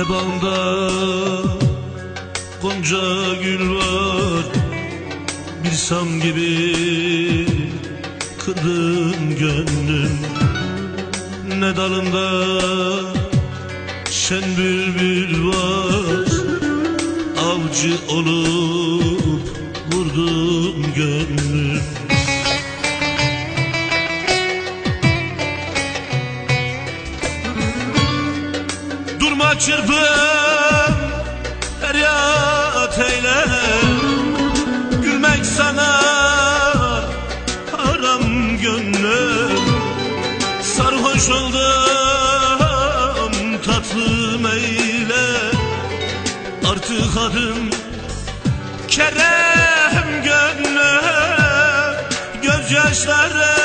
Ne bağımda gonca gül var Bir sam gibi kırdın gönlüm. Ne dalında şen bülbül var Avcı olup vurdun gönlüm çırpın feryat eyle. Gülmek sana haram gönlüm. Sarhoş oldum tatlım eyle. Artık adım Kerem gönlüm. Gözyaşlarım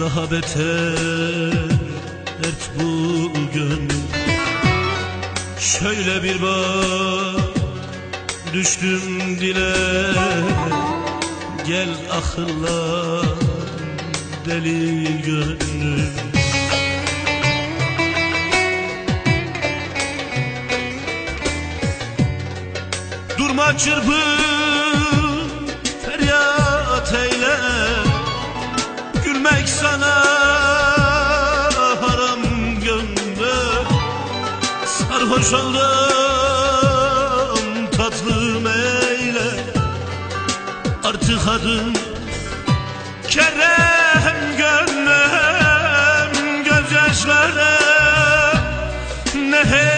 Daha beter dert bu gönlüm Şöyle bir bak düştüm dile. Gel akılla deli gönlüm. Durma çırpın sana haram gönlüm Sarhoş oldum tatlım eyle. Artık adım Kerem gönlüm Gözyaşlarım neher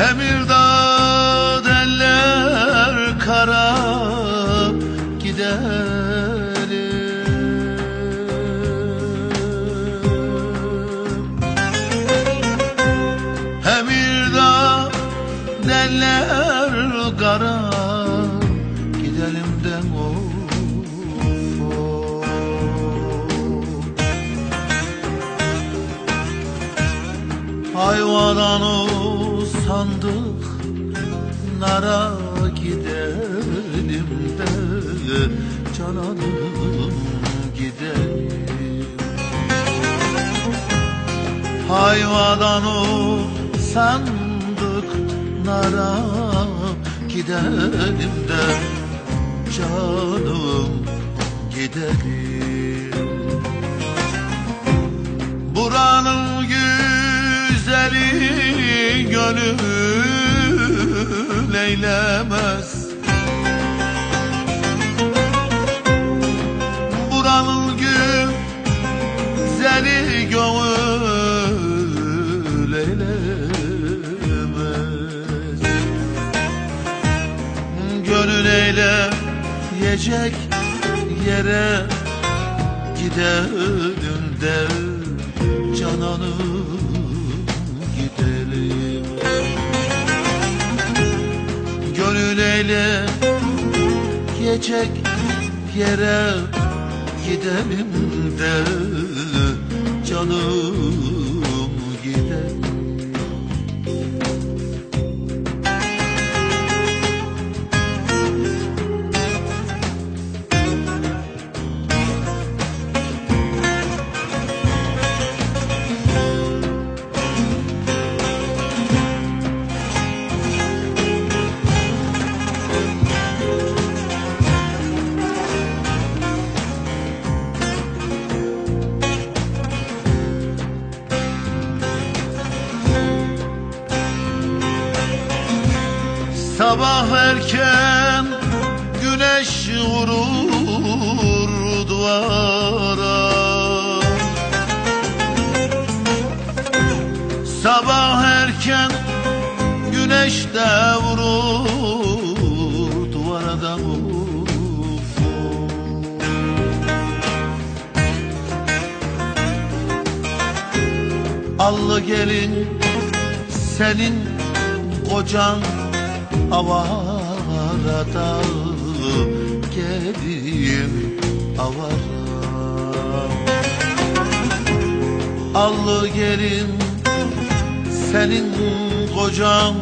Emirdağ Hayvadan o sandık nara gidelim de canım gidelim. Buranın güzeli gönül eylemez Gönül eyleyecek yere gidelim de cananım gidelim. Gönül eyle geçecek yere gidelim de canım gidelim Sabah erken güneş vurur duvara. Sabah erken güneş de vurur duvara da Allı gelin senin kocan avarada gelin avara. Allı gelin senin kocan.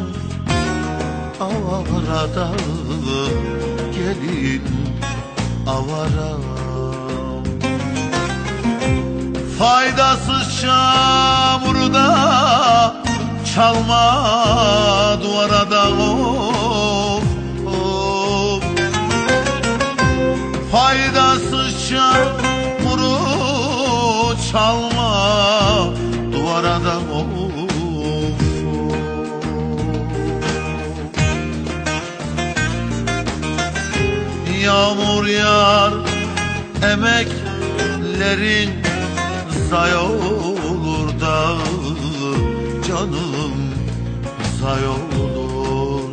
Avarada gelin avara. Faydasız çamurda çalma duvara da of çamuru çalma duvara da of Yağmur yağar emeklerin zay olur da canım zay olur.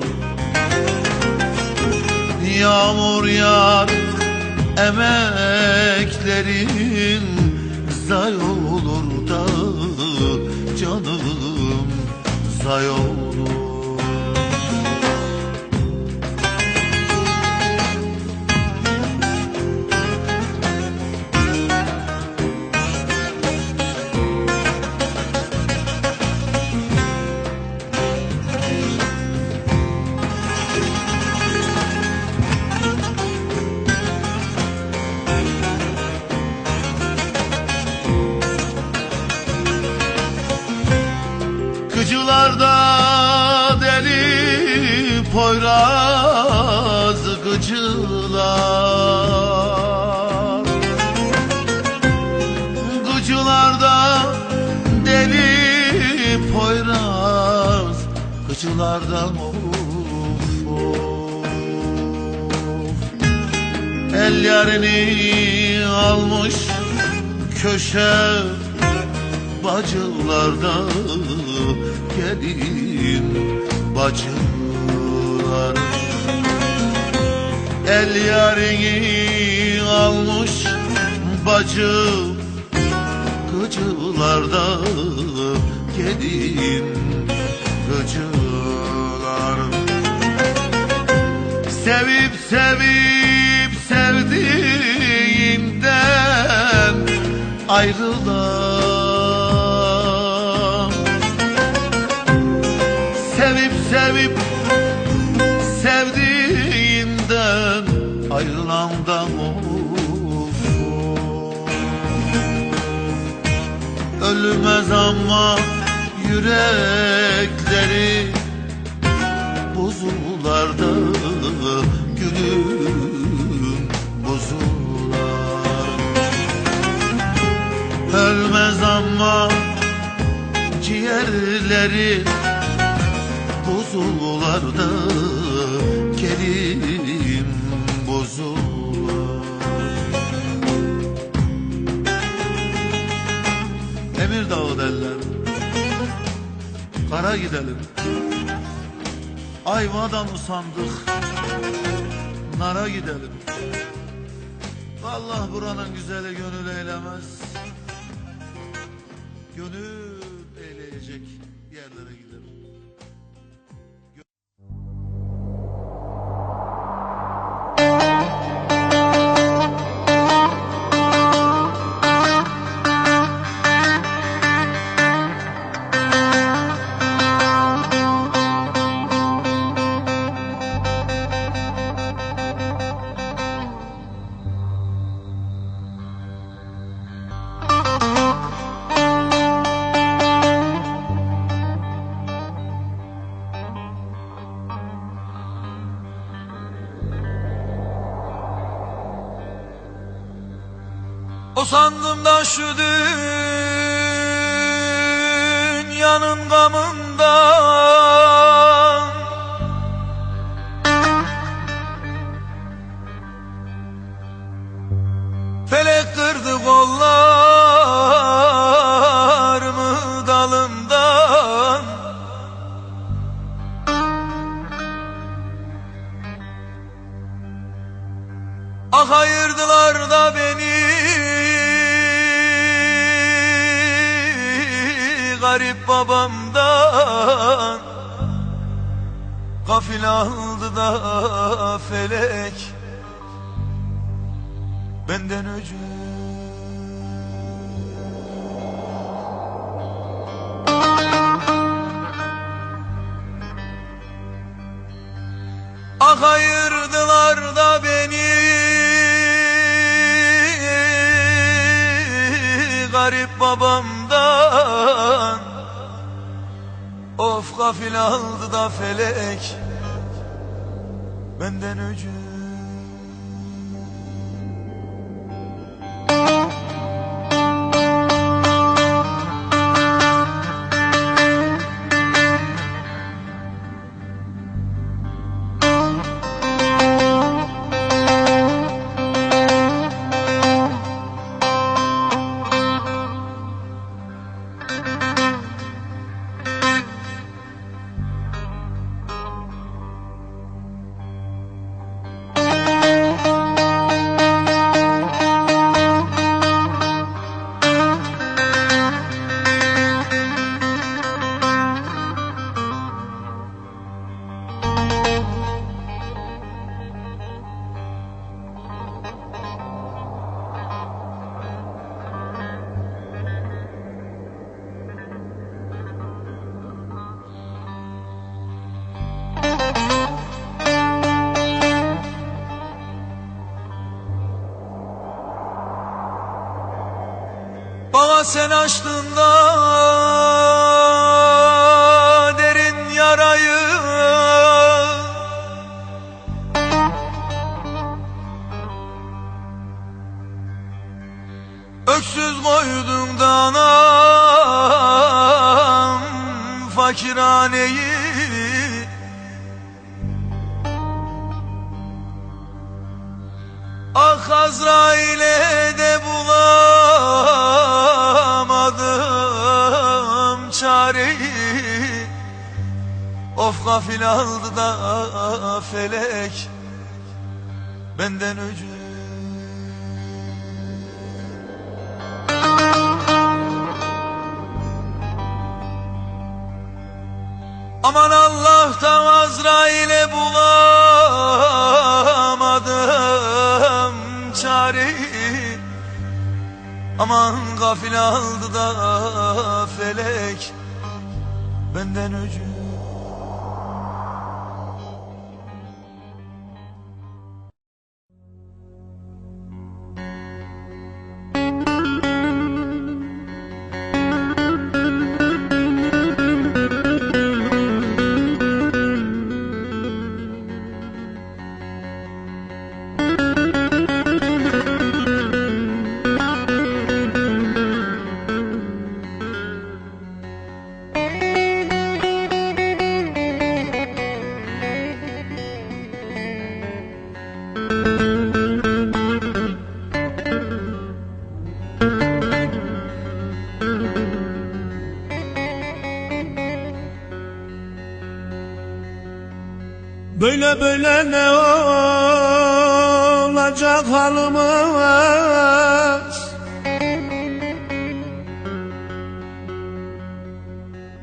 Yağmur yağar emeklerin zay olur da canım zay olur Gıcılardan of of. El yarini almış köşe bacılarda gelin bacılar. El yarini almış bacı Gıcılarda gelin şarkıcılar Sevip sevip sevdiğinden ayrılan Sevip sevip sevdiğinden ayrılandan olsun. Ölmez ama yürek Ama ciğerleri Bozularda kerim bozular Emir Dağı derler Kara gidelim. Ayvadan usandık Nara gidelim. Vallahi buranın güzeli gönül eylemez Gönül sandım da şu dünyanın gamından garip babamdan Gafil aldı da felek benden öcü Ah ayırdılar da beni garip babamdan gafil aldı da felek. Benden öcü Of gafil aldı da felek benden öcü. Aman Allah'tan Azrail'e bulamadım çareyi. Aman gafil aldı da felek benden öcü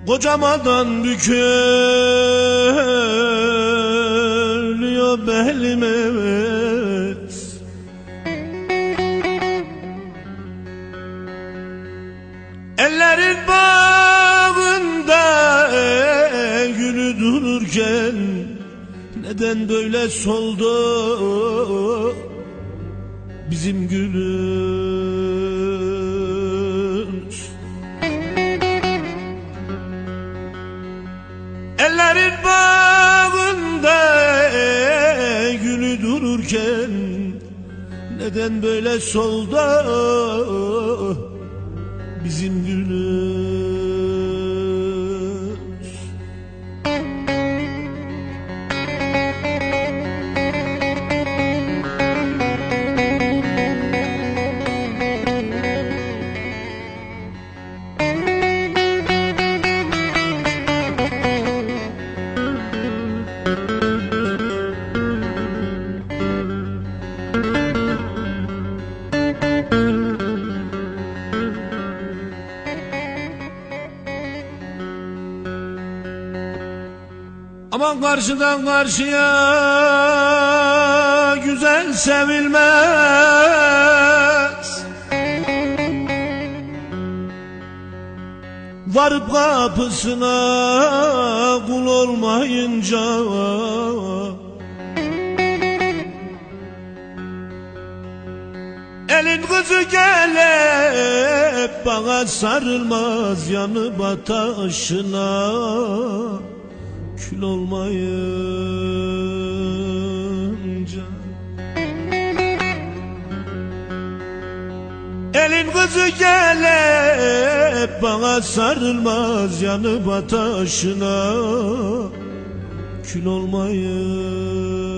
Kocamadan bükülüyor belimiz Ellerin bağında gülü dururken Neden böyle soldu? Bizim gülümüz dururken Neden böyle soldu bizim gülümüz karşıdan karşıya güzel sevilmez. Varıp kapısına kul olmayınca Elin kızı gelip bana sarılmaz yanı bataşına kül olmayınca. Elin kızı gelip bana sarılmaz yanı bataşına kül olmayınca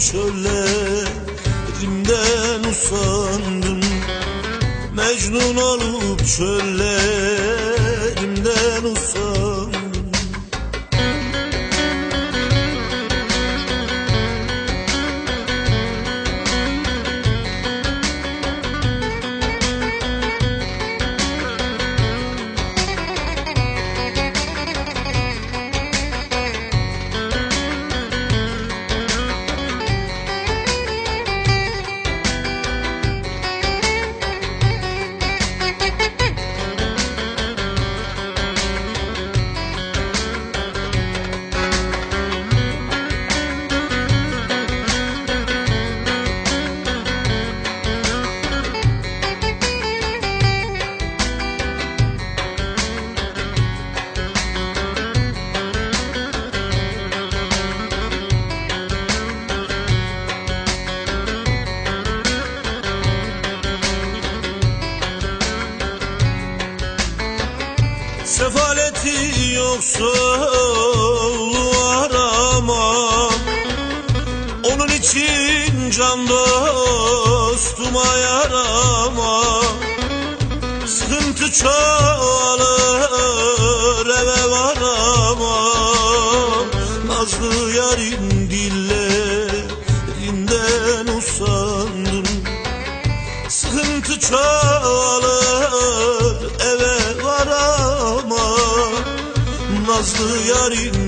çöllerimden usandım Mecnun olup çöllerimden yarim dillerinden usandım. Sıkıntı çalar eve var ama Nazlı yarim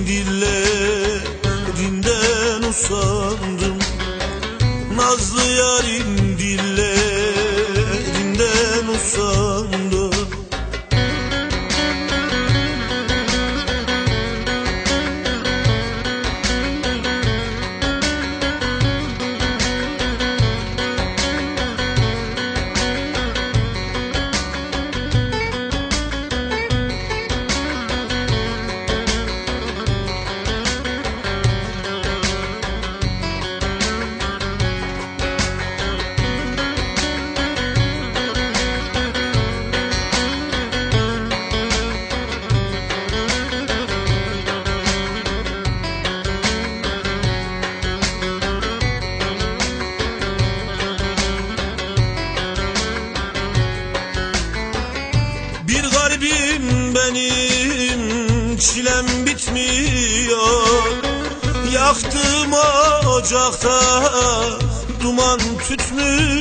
sütlü